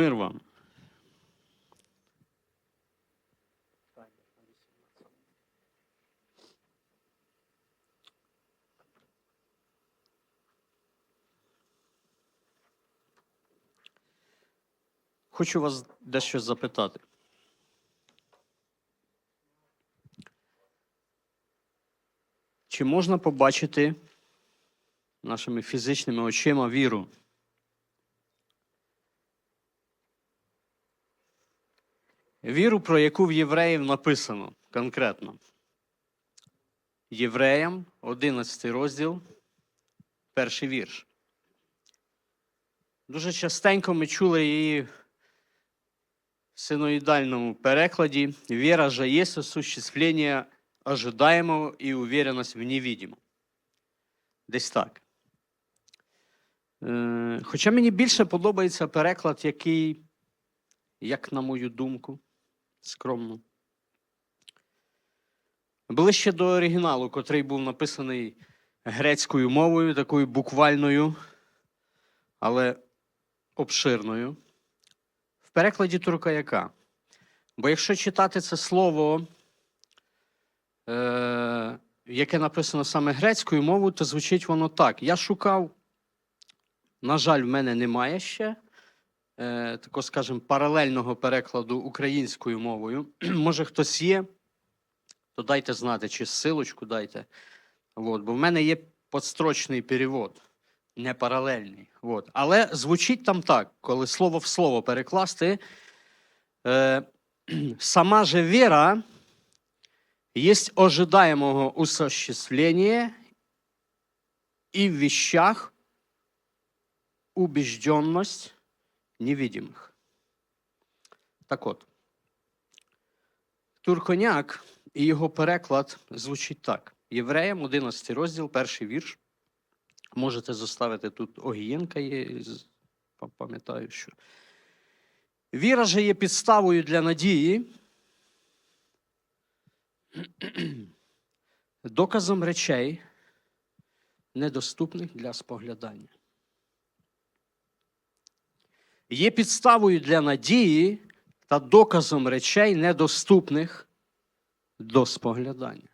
Мир вам. Хочу вас дещо запитати. Чи можна побачити нашими фізичними очима віру? Віру, про яку в євреїв написано конкретно. Євреям, 11 розділ, перший вірш. Дуже частенько ми чули її в синоїдальному перекладі. Віра же є осуществлення ожидаемого і уверенность в невидимом. Десь так. Е, Хоча мені більше подобається переклад, який, як на мою думку, скромно. Ближче до оригіналу, котрий був написаний грецькою мовою, такою буквальною, але обширною. В перекладі турка яка? Бо якщо читати це слово, е, яке написано саме грецькою мовою, то звучить воно так. Я шукав, на жаль, в мене немає ще е, такого, скажімо, паралельного перекладу українською мовою. Може, хтось є, то дайте знати, чи ссилочку дайте. От, бо в мене є подстрочний перевод, не паралельний. От. Але звучить там так, коли слово в слово перекласти, е, сама же віра есть ожидаемого осуществления и в вещах убежденность невидимых. Так от, Турконяк і його переклад звучить так. Євреям, 11 розділ, перший вірш. Можете заставити тут Огієнка є, пам'ятаю, що. Віра же є підставою для надії, доказом речей, недоступних для споглядання. Є підставою для надії та доказом речей, недоступних до споглядання.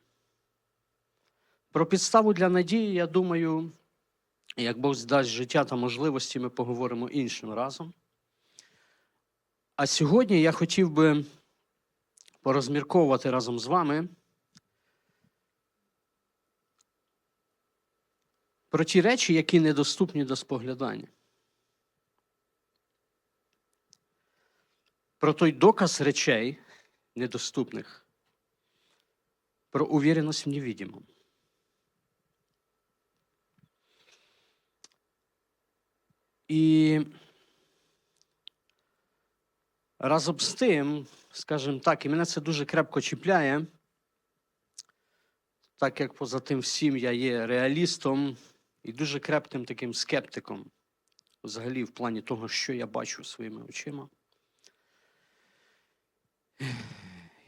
Про підставу для надії, я думаю, як Бог здасть життя та можливості, ми поговоримо іншим разом. А сьогодні я хотів би порозмірковувати разом з вами про ті речі, які недоступні до споглядання. Про той доказ речей недоступних, про увіреність в невидимому. І разом з тим, скажімо так, і мене це дуже крепко чіпляє, так як поза тим всім я є реалістом і дуже крепким таким скептиком, взагалі, в плані того, що я бачу своїми очима.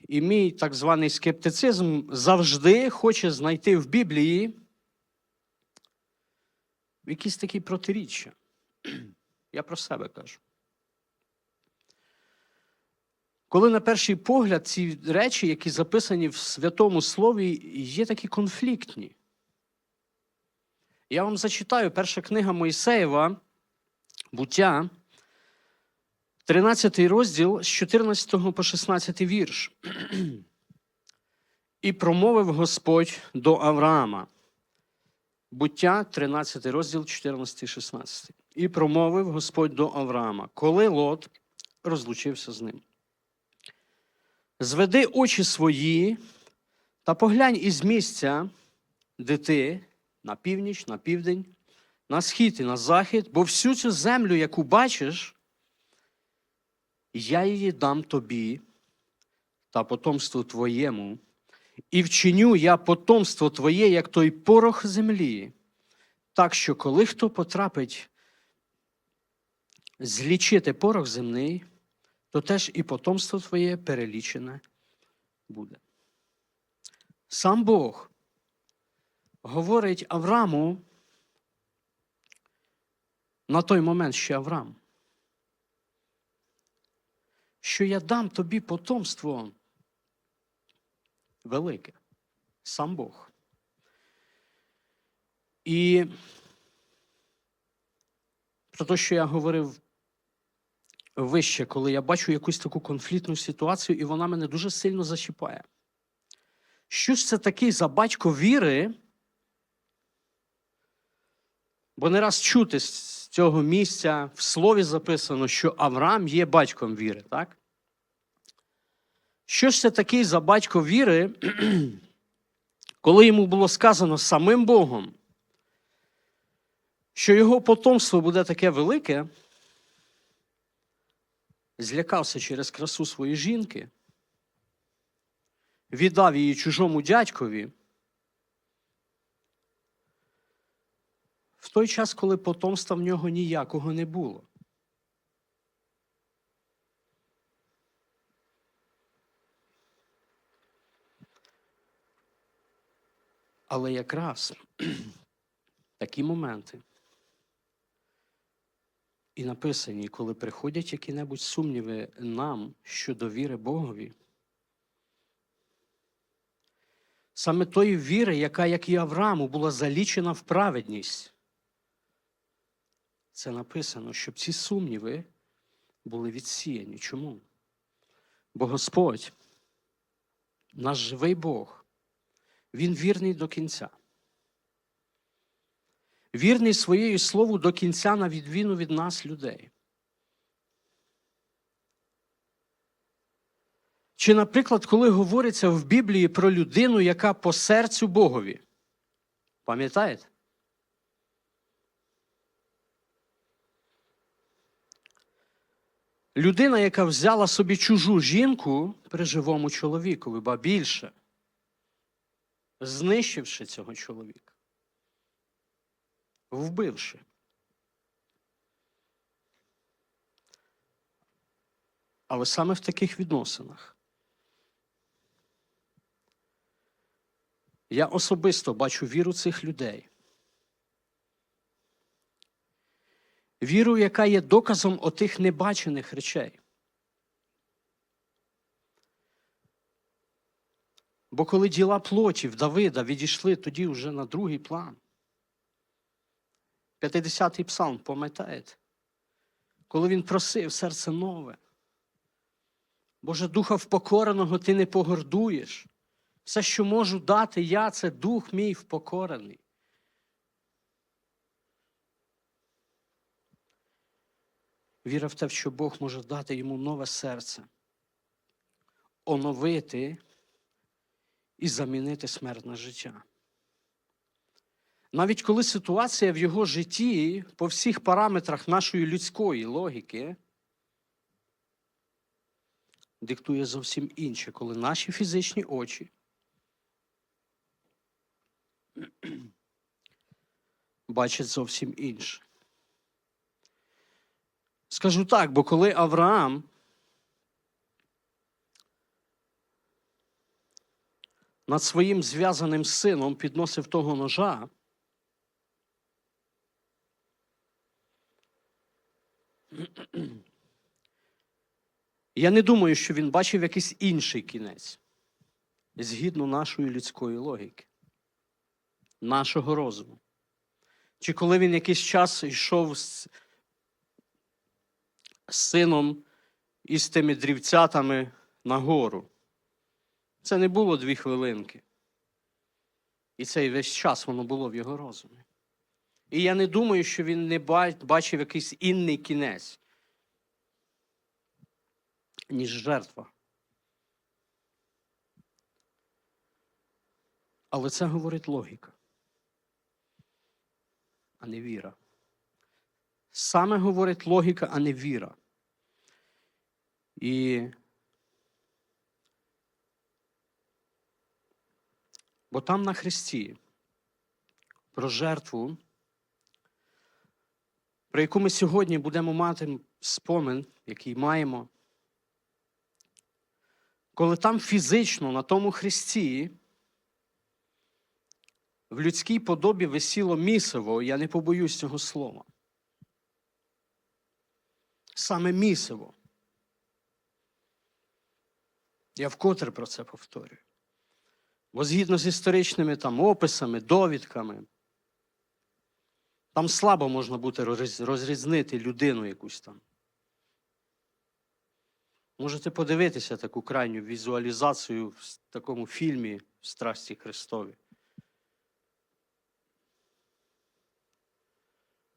І мій так званий скептицизм завжди хоче знайти в Біблії якісь такі протиріччя. Я про себе кажу. Коли на перший погляд ці речі, які записані в Святому Слові, є такі конфліктні. Я вам зачитаю перша книга Мойсеєва, буття, 13 розділ з 14 по 16 вірш. І промовив Господь до Авраама. Буття, 13 розділ, 14, 16. І промовив Господь до Авраама, коли Лот розлучився з ним. Зведи очі свої та поглянь із місця, де ти на північ, на південь, на схід і на захід, бо всю цю землю, яку бачиш, я її дам тобі та потомству твоєму, і вчиню я потомство твоє, як той порох землі, так що коли хто потрапить злічити порох земний, то теж і потомство твоє перелічене буде. Сам Бог говорить Аврааму на той момент ще Авраам. Що я дам тобі потомство велике, сам Бог. І про те, що я говорив вище, коли я бачу якусь таку конфліктну ситуацію, і вона мене дуже сильно зачіпає. Що ж це такий за батько віри? Бо не раз чути з цього місця в слові записано, що Авраам є батьком віри, так? Що ж це такий за батько віри, коли йому було сказано самим Богом, що його потомство буде таке велике, злякався через красу своєї жінки, віддав її чужому дядькові. В той час, коли потомства в нього ніякого не було. Але якраз такі моменти і написані, коли приходять які-небудь сумніви нам щодо віри Богові, саме тої віри, яка, як і Аврааму, була залічена в праведність, це написано, щоб ці сумніви були відсіяні. Чому? Бо Господь, наш живий Бог, Він вірний до кінця. Вірний своєю слову до кінця на відміну від нас, людей. Чи, наприклад, коли говориться в Біблії про людину, яка по серцю Богові? Пам'ятаєте? Людина, яка взяла собі чужу жінку при живому чоловікові, ба більше, знищивши цього чоловіка, вбивши. Але саме в таких відносинах я особисто бачу віру цих людей. Віру, яка є доказом отих небачених речей. Бо коли діла плотів Давида відійшли тоді вже на другий план. 50-й псалм, пам'ятаєте? Коли він просив серце нове. Боже, духа впокореного ти не погордуєш. Все, що можу дати я, це дух мій впокорений. Віра в те, що Бог може дати йому нове серце, оновити і замінити смерть на життя. Навіть коли ситуація в його житті по всіх параметрах нашої людської логіки диктує зовсім інше, коли наші фізичні очі бачать зовсім інше. Скажу так, бо коли Авраам над своїм зв'язаним сином підносив того ножа, я не думаю, що він бачив якийсь інший кінець, згідно нашої людської логіки, нашого розуму. Чи коли він якийсь час йшов з сином і з тими дрівцятами на гору. Це не було дві хвилинки. І цей весь час воно було в його розумі. І я не думаю, що він не бачив якийсь інний кінець, ніж жертва. Але це говорить логіка, а не віра. Саме говорить логіка, а не віра. І Бо там на Христі про жертву, про яку ми сьогодні будемо мати спомин, який маємо, коли там фізично на тому Христі в людській подобі висіло місиво, я не побоюсь цього слова саме місиво. Я вкотре про це повторюю. Бо згідно з історичними там описами, довідками, там слабо можна буде розрізнити людину якусь там. Можете подивитися таку крайню візуалізацію в такому фільмі Страсті Христові.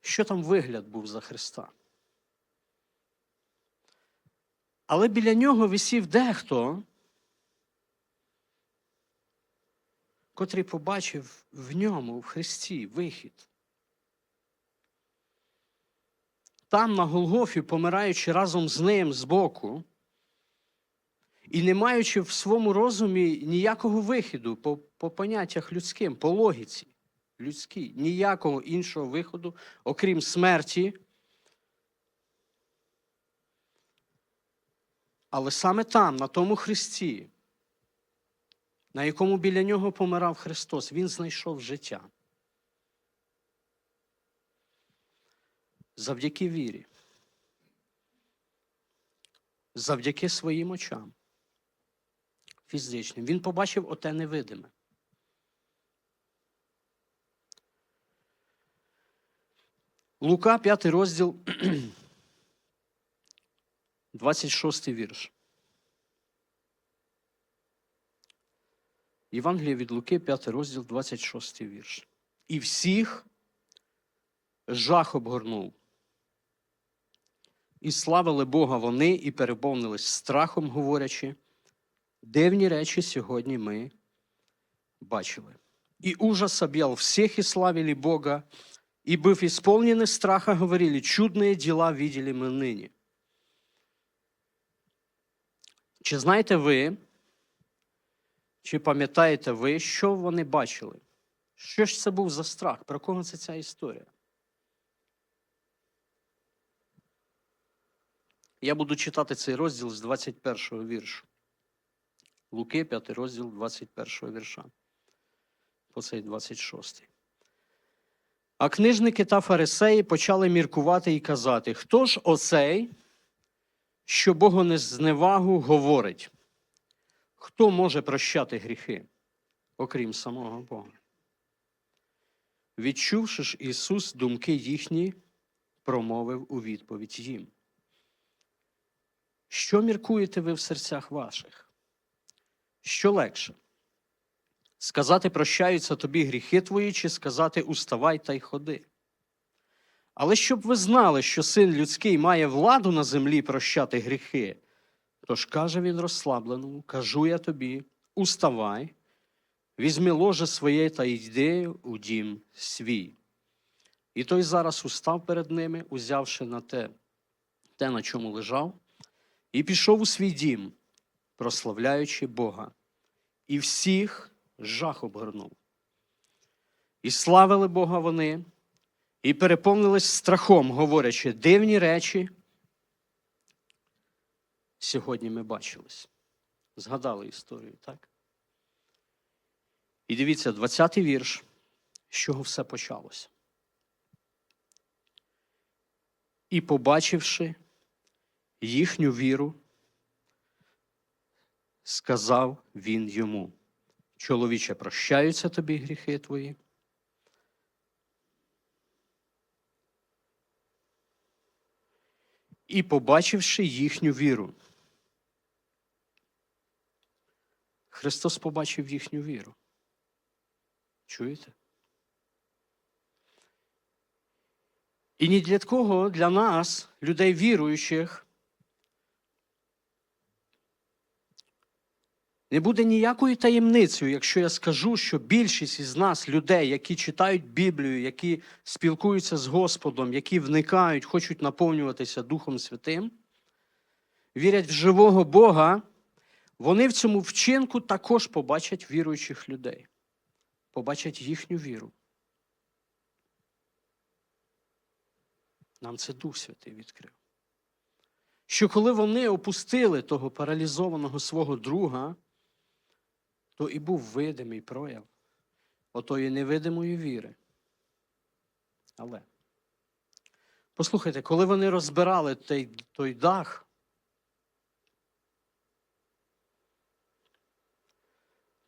Що там вигляд був за Христа? Але біля нього висів дехто, котрий побачив в ньому, в Христі, вихід. Там, на Голгофі, помираючи разом з ним збоку, і не маючи в своєму розумі ніякого вихіду по, по поняттях людським, по логіці людській, ніякого іншого виходу, окрім смерті. Але саме там, на тому Христі, на якому біля нього помирав Христос, Він знайшов життя. Завдяки вірі. Завдяки своїм очам. Фізичним. Він побачив оте невидиме. Лука, 5 розділ, 26 вірш. Євангеліє від Луки, 5 розділ, 26 вірш. І всіх жах обгорнув. І славили Бога вони, і переповнились страхом, говорячи, дивні речі сьогодні ми бачили. І ужас объял всех, и славили Бога, и, быв исполнены страха, говорили, чудные дела видели ми нині. Чи знаєте ви, чи пам'ятаєте ви, що вони бачили? Що ж це був за страх? Про кого це ця історія? Я буду читати цей розділ з 21 го віршу. Луки, 5 розділ 21 вірша. По цей 26. А книжники та фарисеї почали міркувати і казати: Хто ж оцей, що Богонезневагу говорить? Хто може прощати гріхи, окрім самого Бога? Відчувши ж Ісус думки їхні, промовив у відповідь їм. Що міркуєте ви в серцях ваших? Що легше? Сказати прощаються тобі гріхи твої, чи сказати уставай та й ходи. Але щоб ви знали, що син людський має владу на землі прощати гріхи, тож каже він розслабленому, кажу я тобі, уставай, візьми ложе своє та йди у дім свій. І той зараз устав перед ними, узявши на те, те, на чому лежав, і пішов у свій дім, прославляючи Бога, і всіх жах обгорнув. І славили Бога вони, і переповнились страхом, говорячи, дивні речі. Сьогодні ми бачились. Згадали історію, так? І дивіться, 20-й вірш, з чого все почалося. І побачивши їхню віру, сказав він йому: Чоловіче, прощаються тобі гріхи твої. І побачивши їхню віру. Христос побачив їхню віру. Чуєте? І ні для кого для нас, людей віруючих, не буде ніякою таємницею, якщо я скажу, що більшість із нас, людей, які читають Біблію, які спілкуються з Господом, які вникають, хочуть наповнюватися Духом Святим, вірять в живого Бога, вони в цьому вчинку також побачать віруючих людей, побачать їхню віру. Нам це Дух Святий відкрив. Що коли вони опустили того паралізованого свого друга, то і був видимий прояв отої невидимої віри. Але, послухайте, коли вони розбирали той, той дах,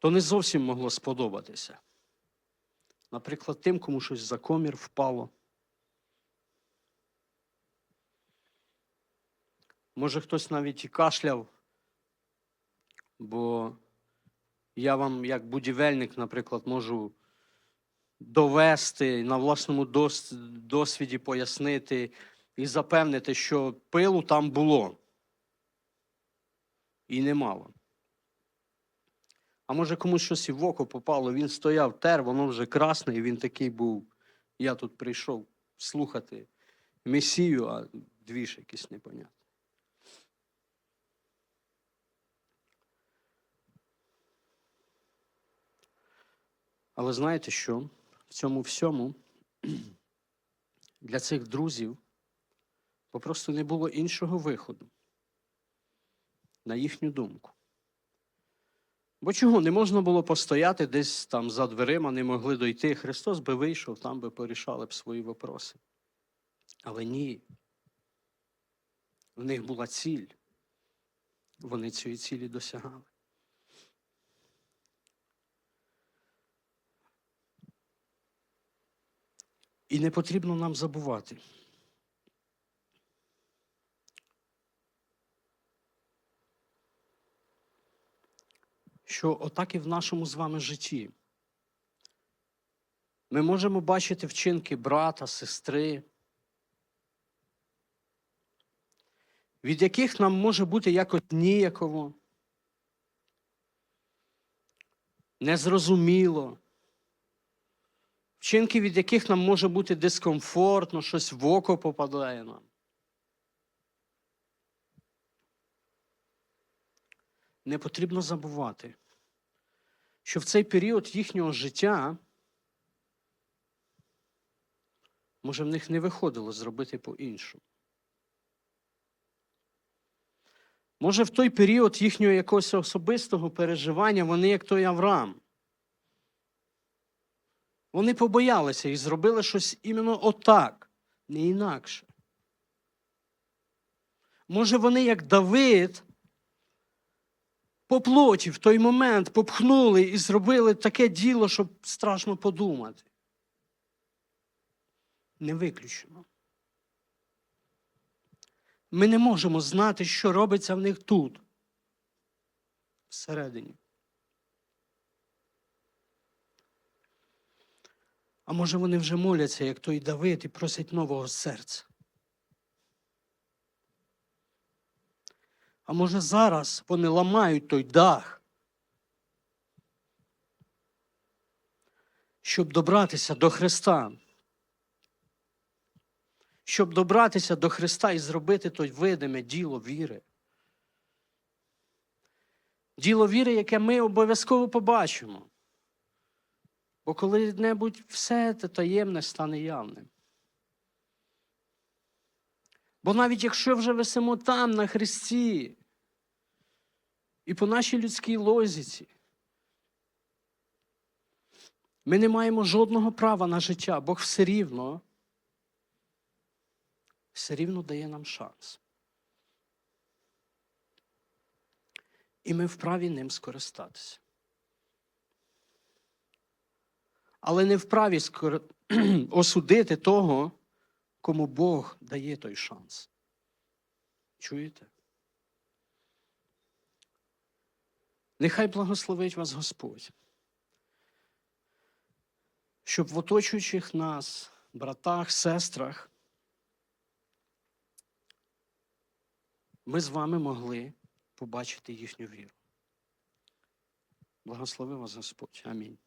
то не зовсім могло сподобатися. Наприклад, тим, кому щось за комір впало. Може, хтось навіть і кашляв, бо я вам, як будівельник, наприклад, можу довести на власному досвіді пояснити і запевнити, що пилу там було. І немало. А може комусь щось і в око попало, він стояв, тер, воно вже красне, і він такий був. Я тут прийшов слухати Месію, а двіж якийсь непонятний. Але знаєте що? В цьому всьому для цих друзів попросту не було іншого виходу, на їхню думку. Бо чого не можна було постояти десь там за дверима, не могли дойти. Христос би вийшов, там би порішали б свої вопроси. Але ні. В них була ціль. Вони цієї цілі досягали. І не потрібно нам забувати. Що отак і в нашому з вами житті. Ми можемо бачити вчинки брата, сестри, від яких нам може бути якось ніяково, незрозуміло вчинки, від яких нам може бути дискомфортно, щось в око попадає нам. Не потрібно забувати, що в цей період їхнього життя, може, в них не виходило зробити по-іншому. Може, в той період їхнього якогось особистого переживання вони, як той Авраам, вони побоялися і зробили щось іменно отак, не інакше. Може, вони, як Давид, по плоті в той момент попхнули і зробили таке діло, щоб страшно подумати. Не виключено. Ми не можемо знати, що робиться в них тут, всередині. А може вони вже моляться, як той Давид, і просять нового серця. А може зараз вони ламають той дах, щоб добратися до Христа. Щоб добратися до Христа і зробити той видиме діло віри. Діло віри, яке ми обов'язково побачимо. Бо коли-небудь все те таємне стане явним. Бо навіть якщо вже висимо там, на Христі, і по нашій людській лозіці, ми не маємо жодного права на життя, Бог все рівно, все рівно дає нам шанс. І ми вправі ним скористатися. але не вправі осудити того, кому Бог дає той шанс. Чуєте? Нехай благословить вас Господь, щоб в оточуючих нас, братах, сестрах, ми з вами могли побачити їхню віру. Благослови вас Господь. Амінь.